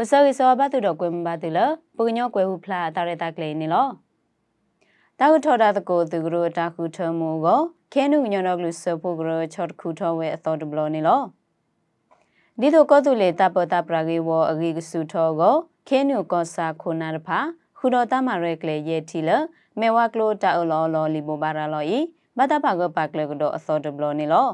ပစောကိစောဘတ်တူတော့ကွယ်မဘတူလပုညောကွယ်ဟုဖလာတာရတာကလေးနေလောတာဟုထော်တာတကိုသူကရတာခုထမှုကိုခဲနုညောတော့ကလူစပုကရချော့ခုထောဝဲအတော်တဘလနေလောဒီတော့ကောတူလေတပတာပရာဂေဝအဂိကစုထောကိုခဲနုကောစာခုနာတဖာခုတော်တမရဲကလေးရဲ့တီလမေဝကလိုတာအလောလောလီဘောဘာရာလောဤဘတာပါကပါကလေကတော့အတော်တဘလနေလော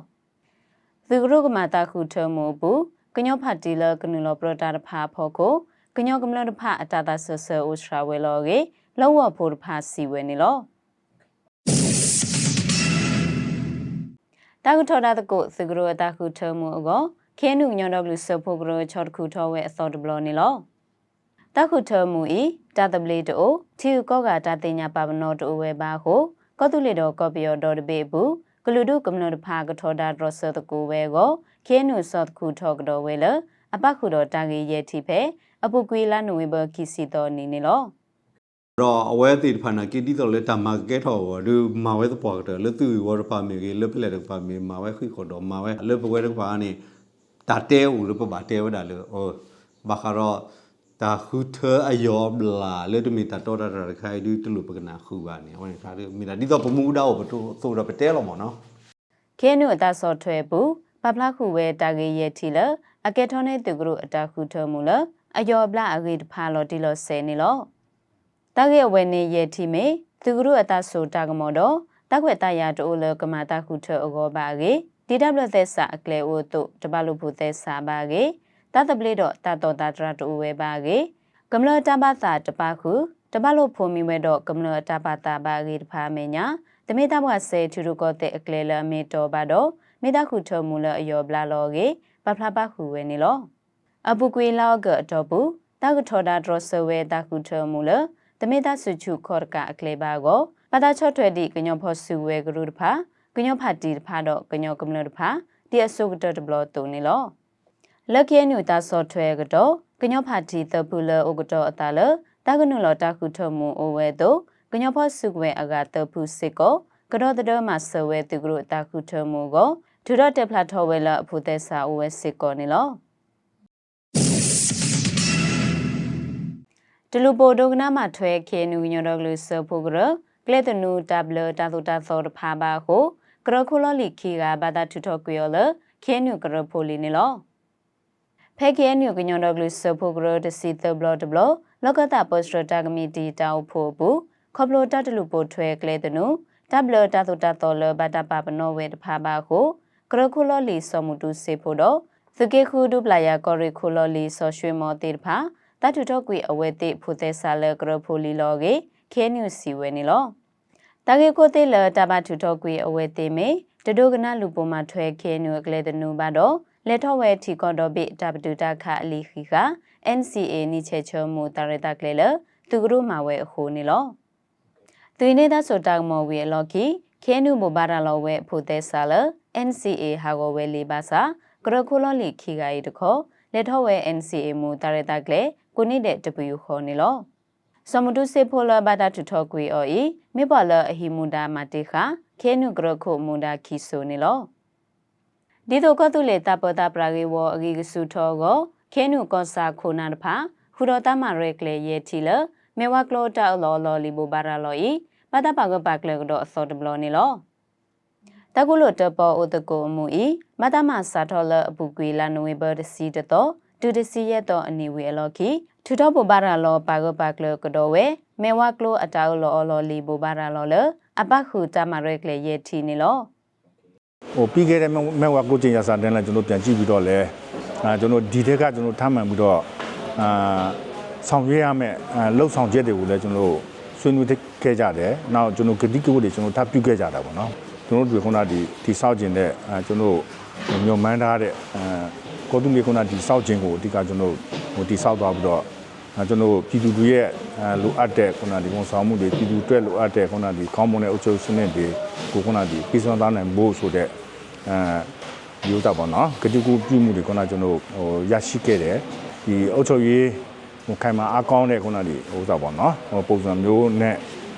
သူကရကမတာခုထမှုဘူး ကညောဖတ်တီလကနုလောပရတာတဖာဖို့ကိုကညောကမလတဖာအတာတာဆဆအိုစထရာဝဲလောကေလောဝဖို့တဖာစီဝဲနေလောတာကုထောတာတကုသကရတာခုထမှုအကောခဲနုညောတော့လူဆဖို့ကရချောတခုထောဝဲအစောတဘလနေလောတခုထမှုဤတာတပလေးတိုတီကောကတာတင်ညာပါပနောတိုဝဲပါဟုကောတုလေတော်ကောပီယောဒေါ်တပေဘူးကလူဒုကမ္နတဖာကထောတာဒရဆတကူဝဲကို ခဲနုစောတခုထောကတော်ဝဲလအပခုတော်တာဂေရဲ့တိဖဲအပုကွေလာနိုဝင်ဘာကီစီတော်နေနေလောတော့အဝဲတိဖာနာကီတီတော်လက်တမကဲထော်ဝဒူမာဝဲတပေါ်တော့လသူဝရပါမီကလပလက်တပါမီမာဝဲခိခေါ်တော့မာဝဲလပဝဲတပါနေတာတဲဦးလပပါတဲဝဒါလေအိုဘာခရောတာခုထအယောဘလာလေတမီတာတော်တာခိုင်ဒူတလူပကနာခုပါနေဟောနေတာလေမီတာဒီတော့ပမူဒါကိုပတူဆိုတော့ပတဲလောမော်နော်ခဲနုအတဆော့ထွဲဘူး ပပလခုဝဲတာဂေရဲ့တီလအကဲထောနေသူကရအတခုထမှုလအယောဘလာအဂေတဖာလော်တီလော်ဆဲနေလောတာဂေဝဲနေရဲ့တီမေသူကရအတဆိုတာကမောတော့တခွေတရာတိုးလကမာတခုထအကောပါကေဒီဒဘလသက်စာအကလေအိုတုတပလုဖို့သက်စာပါကေတတပလေးတော့တတော်တာတရတိုးဝဲပါကေကမ္လတပတာတပခုတပလုဖို့မိဝဲတော့ကမ္လတပတာပါကေတဖာမေညာတမေတဘွားဆေထူရကောတဲ့အကလေလမေတော်ပါတော့ မေတခုထမူလအယောဘလာလောကေပဖလာပခုဝဲနေလောအပုကွေလောကအတော်ဘူးတကထောတာဒရဆဝဲတခုထမူလတမေတဆုချုခောရကအကလေပါကိုပတာချော့ထွဲဒီကညောဖို့စုဝဲကရုတဖာကညောဖာတီတဖာတော့ကညောကမလတဖာဒီအစုကတတဘလတုံနေလောလက်ခဲနူတာဆော့ထွဲကတော့ကညောဖာတီတပူလဩကတော့အတာလတကနုလောတခုထမူအိုဝဲတော့ကညောဖို့စုဝဲအကတပူစစ်ကိုကတော့တတော်မှာဆဝဲသူကရုတာခုထမူကို ဒူတော့တက်ဖလာထော်ဝဲလာအဖို့သက်စာအိုဝဲစစ်ကိုနေလောတလူပိုဒုကနာမှာထွဲခဲနူညောတော့လူဆဖို့ကရကလက်တနူတဘလတာတူတာသောတဖာပါကိုကရခိုလလီခီကဘာသာထူထော်ကွေရလခဲနူကရဖိုလီနေလောဖဲခဲနူကညောတော့လူဆဖို့ကရတစီတဘလတဘလလောကတာပိုစထတာကမီတီတောက်ဖို့ဘူးခေါပလိုတတလူပိုထွဲကလက်တနူတဘလတာတူတာသောလဘာတာပါပနောဝဲတဖာပါကို ကရခိုလလီစောမှုတူစေဖို့တော့သကေခုဒုပလာယာကောရီခိုလလီဆောရွှေမောတေတဖာတတူတော့ကွေအဝဲတိဖိုသက်ဆာလကရဖိုလီလောကေခဲနူစီဝဲနေလောတကေကိုတေလတဘထူတော့ကွေအဝဲတိမေတဒုကနာလူပေါ်မှာထွဲခဲနူကလေတနူပါတော့လက်ထောဝဲထီကောတော့ပိတပတူတာခအလီခီက NCA နိချေချောမူတရတကလေလသူကရုမှာဝဲအဟိုနေလောသူနေတာဆိုတာမော်ဝေလော်ကီခဲနူမိုဘာရာလောဝဲဖိုသက်ဆာလ NCA ဟာကိုဝဲလီပါစာကရခိုလလီခီဂိုင်တခေါ်လက်ထောဝဲ NCA မူတရတကလေကိုနေတဲ့ W ခေါ်နေလောစမတုစေဖိုလဘာတာထူထောကွေအော်ဤမေပါလအဟီမူဒါမတေခါခဲနုဂရခုမူဒါခီဆိုနေလောဒီတော့ကတုလေတပတာပရာဂေဝအဂီကစုထောကိုခဲနုကောစာခိုနာတဖာခူတော်တမရဲကလေရဲ့တီလမေဝကလောတာလောလောလီဘူဘာရာလောဤပတာပါကပါကလေကတော့အစောတဘလောနေလော တကုလိုတပေါ်ဥတကိုအမှုဤမတမစာထောလအပူကွေလာနိုဝေဘာတစီတတော့တူတစီရဲ့တော့အနေဝေအလော်ခီထူတော့ပဘာရာလောပါကပါကလကတော့ဝဲမေဝကလိုအတောက်လောအလော်လီပဘာရာလောလအပခုတမရက်လေရဲ့ထီနေလောဟိုပြီးခဲ့တဲ့မဲ့ဝါကိုကျင်ရစာတန်းလည်းကျွန်တော်ပြန်ကြည့်ပြီးတော့လဲအာကျွန်တော်ဒီထက်ကကျွန်တော်ထမ်းမှန်ပြီးတော့အာဆောင်ရွက်ရမယ့်အာလှုပ်ဆောင်ချက်တွေကိုလည်းကျွန်တော်ဆွေးနွေးခဲ့ကြတယ်။နောက်ကျွန်တော်ဂတိကဝတ်တွေကျွန်တော်ထပ်ပြုခဲ့ကြတာပေါ့နော်။ ကျွန်တော်တို့ခုနဒီဒီစောက်ကျင်တဲ့အာကျွန်တော်ညွန်မှန်းထားတဲ့အာကိုတုမေခုနဒီစောက်ကျင်ကိုအဓိကကျွန်တော်ဟိုဒီစောက်သွားပြီးတော့အဲကျွန်တော်ပြည်သူတွေရဲ့အဲလိုအပ်တဲ့ခုနဒီဝန်ဆောင်မှုတွေပြည်သူတွေလိုအပ်တဲ့ခုနဒီကောင်းမွန်တဲ့အုပ်ချုပ်စနစ်တွေကိုခုနဒီပြည်စွမ်းသားနိုင်ဖို့ဆိုတဲ့အဲယူတာပေါ့နော်ကတိကူပြုမှုတွေခုနကျွန်တော်ဟိုရရှိခဲ့တယ်ဒီအုပ်ချုပ်ရေးဟိုခိုင်မာအားကောင်းတဲ့ခုနဒီဟိုစားပေါ့နော်ဟိုပုံစံမျိုးနဲ့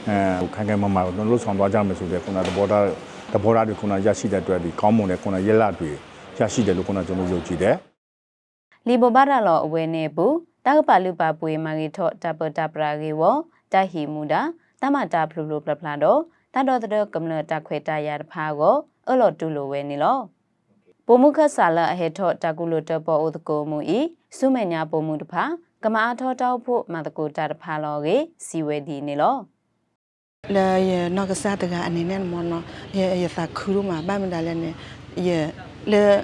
အဲဟိုခိုင်ခိုင်မာမာကျွန်တော်လှုပ်ဆောင်သွားကြမယ်ဆိုတဲ့ခုနသဘောထားသ ဘောထားတွေခုနရရှိတဲ့အတွက်ဒီကောင်းမွန်တဲ့ခုနရက်လက်တွေရရှိတယ်လို့ခုနကျွန်တော်ယုံကြည်တယ်လီဘဘာရာလောအဝဲနေဘူးတာကပါလူပါပွေမာဂီထော့တပတပရာဂေဝတဟီမူဒါတမတာဖလူလူပလပလာတော့တတော်တော်ကမ္လတခွေတရတဖာကိုအလော်တူလိုဝဲနေလောပိုမှုခဆာလအဟေထော့တကူလိုတပေါ်ဥဒကိုမူဤစုမညာပိုမှုတဖာကမာထောတောက်ဖို့မတကူတာတဖာလောကေစီဝဲဒီနေလော le ye no ka sa ta ga ani ne mo no ye ye sa khuru ma ba mi da le ne ye le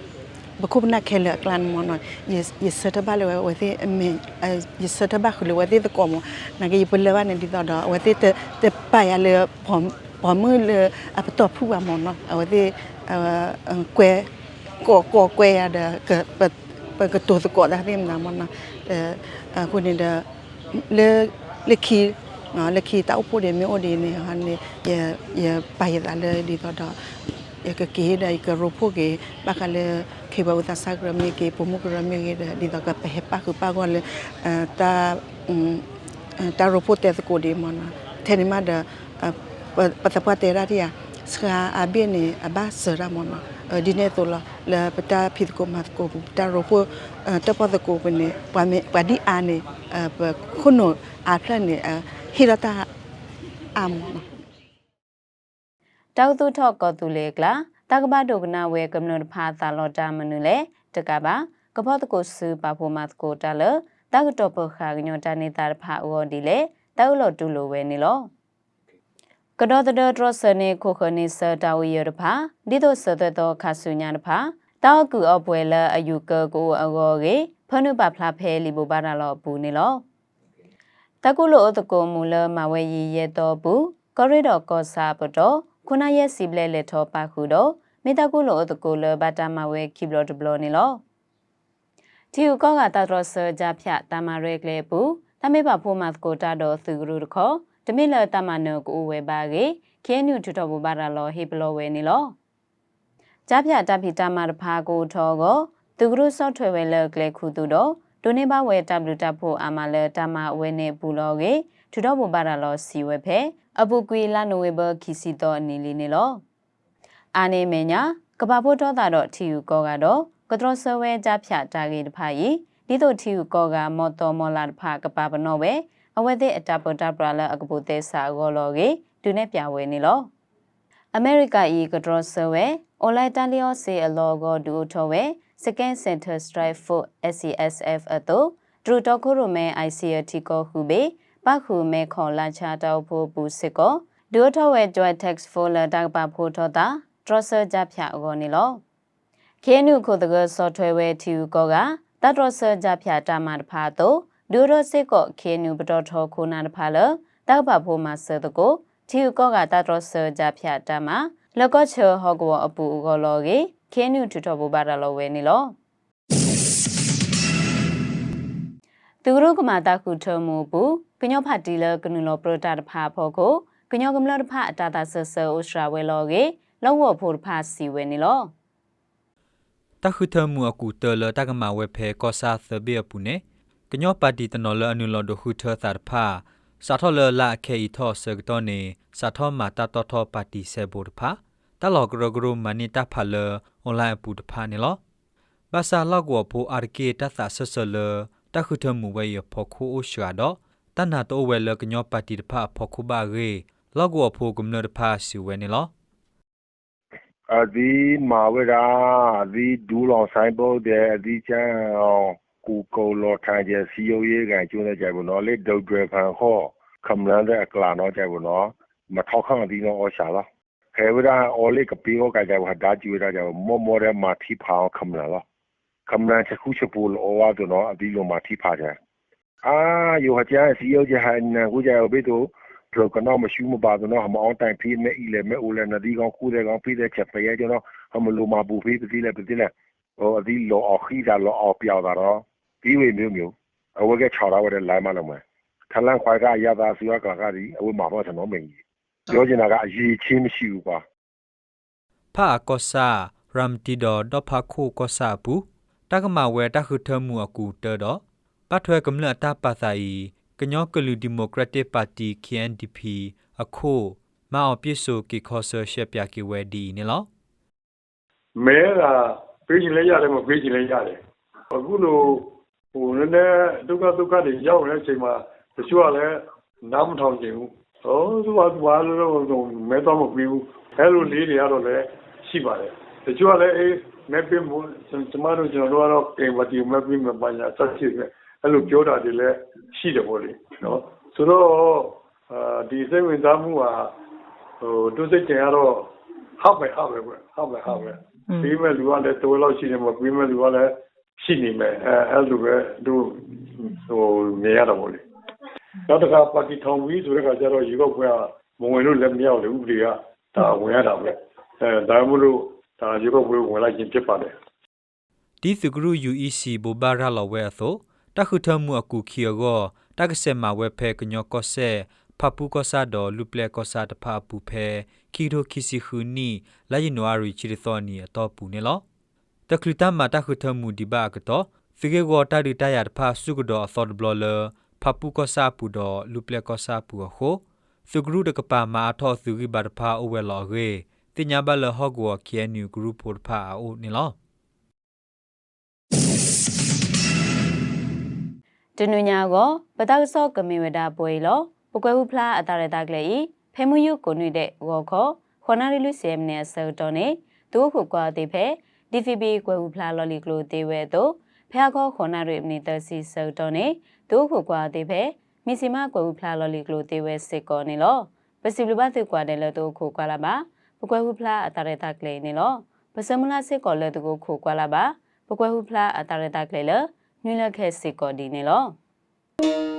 ba ko na ke le klan mo no ye ye sa ta ba le we te me ye sa ta ba khu le we te ko mo na ke ye pu le ba ne di da da we te te pa ya le pom pom mu le a pa to phu ba mo no we te kwe ko ko kwe ya da ka pa pa ka to ko da rim na mo no eh ko ni da le le ki နော်လက်ခီတောက်ဖို့တယ်မျိုးဒီနေဟာနေရရပါရလာလေဒီတော့ရကကေဒိုင်ကရဖို့ကေဘာကလေခေဘဝတာစဂရ မီကေပမှုကရမီကေဒီတော့ကပဟပကပကောလေတာတာရဖို့တဲ့ကိုဒီမနာထဲနေမှာဒပတပတေရာတီယာစခါအဘိနေအဘဆရာမနာဒီနေတော့လာပတာဖိကိုမတ်ကိုတာရဖို့တပဒကိုပနေပမေပဒီအာနေခုနအာဖလနေဟီ ရတာအမ်တောက်သူထော့ကောသူလေကလာတကဘာဒုကနာဝဲကမ္နတဖာသာလော်တာမနုလေတကဘာကဘောတကိုစူပါဖို့မတ်ကိုတလတကတော့ပခါကညောတနေတာဖာအောဒီလေတောက်လို့တူလိုဝဲနေလောကတော်တော်ဒရစနေခိုခနေစတာဝီရဖာဒီတော့စတဲ့တော့ခါဆုညာတဖာတောက်ကူအပွဲလအယူကကိုအဂောကေဖနုပဖလာဖဲလီဘဘာနာလောဘူးနေလော တကုလိုအတကိုမူလမဝဲရီရဲတော့ဘူးကောရီဒေါ်ကောစာပတော့ခုနရဲ့စီပလဲလက်ထောပါခုတော့မေတကုလိုအတကိုလဘတာမဝဲခိဘလော့ဒဘလောနေလောတီယူကောကတာတော်ဆာကြဖြတာမရဲကလေးဘူးတမေပါဖိုမတ်ကိုတာတော့သူကရူတခေါတမိလတမနကိုဝဲပါကေခဲနူထတော်ဘူပါရလောဟေဘလောဝဲနေလောကြဖြတဖိတာမတဖာကိုထောကိုသူကရူဆော့ထွဲဝဲလကလေးခုသူတော့ ဒိုနေဘဝဲ W တပ်ဖို့အာမလဲတမဝဲနေဘူးလောကေထူတော့ဘပါရလောစီဝဲဖဲအပူကွေလာနိုဝေဘခီစီတော့အနေလေးနေလောအာနေမညာကဘာဖို့တော့တာတော့ထီယူကောကတော့ကတော်ဆဝဲကြဖြတာကေတဖာယီဒီတို့ထီယူကောကမော်တော်မော်လာတဖာကပါပနောဝဲအဝဲတဲ့အတပတပရလာအကပုသေးစာဂောလောကေဒူနေပြဝဲနေလောအမေရိကဤကတော်ဆဝဲအွန်လိုင်းတလျောစေအလောဂောဒူထောဝဲ Second Center Strike for SCSF အတုဒရူတော့ခုရမဲ ICT ကိုဟုဘေပခုမဲခေါ်လာချတောက်ဖို့ပူစစ်ကိုဒူထောဝဲ Joy Tax for လာတာပါဖို့ထောတာ Trosser ကြဖြအောနေလောခေနုခုတကဆော့ထွဲဝဲထီကောကတတ် Trosser ကြဖြတာမတဖာတော့ဒူရစစ်ကိုခေနုပတော်ထောခုနာတဖာလတောက်ပါဖို့မှာစတကိုထီကောကတတ် Trosser ကြဖြတာမလကောချေဟောကောအပူကောလောကေ ခဲနုထထဘဘာရလောဝဲနေလောသူရုကမာတာခုထမူပူကညောဖာတီလကနုလောပရတာတဖာဖောကိုကညောကမလတဖာအတာတာဆဆဩစရာဝဲလောကေလောဝဖို့တဖာစီဝဲနေလောတခုထမှုအကူတလတကမဝဲဖဲကောစာသဘေပုနေကညောပါတီတနော်လအနုလောဒခုထသတ်ဖာစာထောလလာခေဤထောဆကတော့နေစာထောမာတာတော်ထောပါတီဆေဘောတဖာ တလောကရဂရုမနီတာဖာလအွန်လိုင်းပူတဖာနေလောဘာစာလောက်ကိုဖိုအာကေတသဆဆလတခုထမှုဝဲရဖို့ခိုးရှာတော့တနာတော့ဝဲလကညောပါတီတဖာဖို့ခုပါရေလောက်ကိုဖိုကမ္နတဖာစီဝဲနေလောအဒီမာဝရာအဒီဒူလောင်ဆိုင်ပုတ်တဲ့အဒီချမ်းအောင်ကူကုလောထိုင်ကျစီယိုရေးကန်ကျွန်းတဲ့ကြိုင်ဘူးနော်လေဒုတ်တွေဖန်ခေါ်ခမလန်တဲ့အကလာနော်ကြိုင်ဘူးနော်မထောက်ခန့်အဒီနော်အော်ရှာလား ခဲဝရာအော်လေကပီဟောကကြိုင်ဘူးဟာဒါကျူရကြိုင်မောမောရဲမာတီဖောင်းခမလန်လားခမလန်ချက်ခုချက်ပူလောဝါတို့နော်အဒီလိုမာတီဖာကြအာယောဟာကျန်စီယိုကြဟန်ကူကြိုင်ဘေးတို့ပရိုကနောမရှိမပါတော့ဟမအောင်တိုင်ဖိနေအီလေမဲဦးလေနဒီကောင်ကူတဲ့ကောင်ဖိတဲ့ချက်ပဲရကျွန်တော်ဟမလိုမာပူဖိပတိလေပတိလေဟိုအဒီလောအခီတာလောအပြောက်တာတော့ဒီဝေမျိုးမျိုးအဝဲက6တာဝဲလိုင်းမလုံးမဲထလန်ခွိုင်ကရတာစီဝကကဒီအဝဲမှာတော့ကျွန်တော်မင်းကြီး ပြောချင်တာကအရေးချင်းမရှိဘူးကွာဖာကောစာရမ်တီဒောဒဖာခုကောစာပူတကမဝဲတခုထမှုအကူတတော့ပတ်ထွဲကမလတာပါသာဤကညောကလူဒီမိုကရက်တစ်ပါတီ KNDP အခုမအောင်ပြစ်ဆိုကီခေါ်ဆာရှက်ပြကီဝဲဒီနေလောမဲကပေးချင်လဲရတယ်မပေးချင်လဲရတယ်အခုလိုဟိုနည်းနည်းဒုက္ခဒုက္ခတွေရောက်နေတဲ့အချိန်မှာတချို့ကလည်းနားမထောင်ချင်ဘူး ဟောသူကဘာလို့လဲမဲတော့မပြီးဘူးအဲလိုလေးတွေကတော့လည်းရှိပါတယ်တချို့ကလည်းအေးမဲပြမှုကျမတို့ကျွန်တော်တို့ကတော့အိမ်မတီမဲပြမပညာဆက်ရှိတယ်အဲလိုပြောတာတွေလည်းရှိတယ်ပေါ့လေနော်ဆိုတော့အာဒီစိတ်ဝင်စားမှုဟာဟိုသူစိတ်ကြင်ကတော့ဟောက်ပဲဟောက်ပဲပဲဟောက်ပဲဟောက်ပဲပြီးမဲ့လူကလည်းတော်လောက်ရှိတယ်မပြီးမဲ့လူကလည်းရှိနေမယ်အဲအဲ့လိုပဲသူဟိုမြင်ရတော့ဗောလေ နောက်တစ်ခါပါတီထောင်ပြီးဆိုတဲ့ခါကျတော့ရေကောက်ပွဲကမဝင်လို့လည်းမရောက်လေဥပဒေကဒါဝင်ရတာပဲအဲဒါမှမဟုတ်ဒါရေကောက်ပွဲဝင်လိုက်ခြင်းဖြစ်ပါတယ်ဒီသဂရု UEC ဘဘာရလဝဲသောတခုထမှုအကူခီယောတကစမဝဲဖဲကညောကောဆေဖပူကောဆာဒလူပလက်ကောဆာတဖပူဖဲခီရိုခီစီခူနီလာယနဝါရီချီရသောနီအတော့ပူနေလောတကလူတမတခုထမှုဒီဘာကတော့ဖီဂေဂောတာဒီတရဖာစုကဒောသော့ဘလလ ဖပူကောဆာပူဒောလူပလက်ကောဆာပူဟိုသဂရုတကပါမာထောသူဂိဘာဖာအိုဝဲလောရေတင်ညာဘလဟော့ဂော KNU group ဖို့ဖာအိုနေလောတနညာကိုပတောက်စောကမေဝဒပွဲလောပကွဲဟုဖလားအတာရတာကလေးဖဲမှုယုကိုနွိတဲ့ဝေါ်ခေါ်ခေါနာရီလူစီယမ်နဲ့ဆော်တော်နေသူခုကွာတိဖဲ DVB ကွဲဟုဖလားလော်လီကလိုတေဝဲတော့ဖះခေါ်ခေါနာရီမနီတစီဆော်တော်နေ သူခုကွာတိဖဲမီစီမကွဲဟုဖလားလော်လီကလိုတေဝဲစစ်ကောနေလောပစီလဘတ်ကွာတယ်လို့သူခုကွာလာပါပကွဲဟုဖလားအတာရတာကလေးနေလောပစမလာစစ်ကောလို့သူခုကွာလာပါပကွဲဟုဖလားအတာရတာကလေးလနွိလခဲစစ်ကောဒီနေလော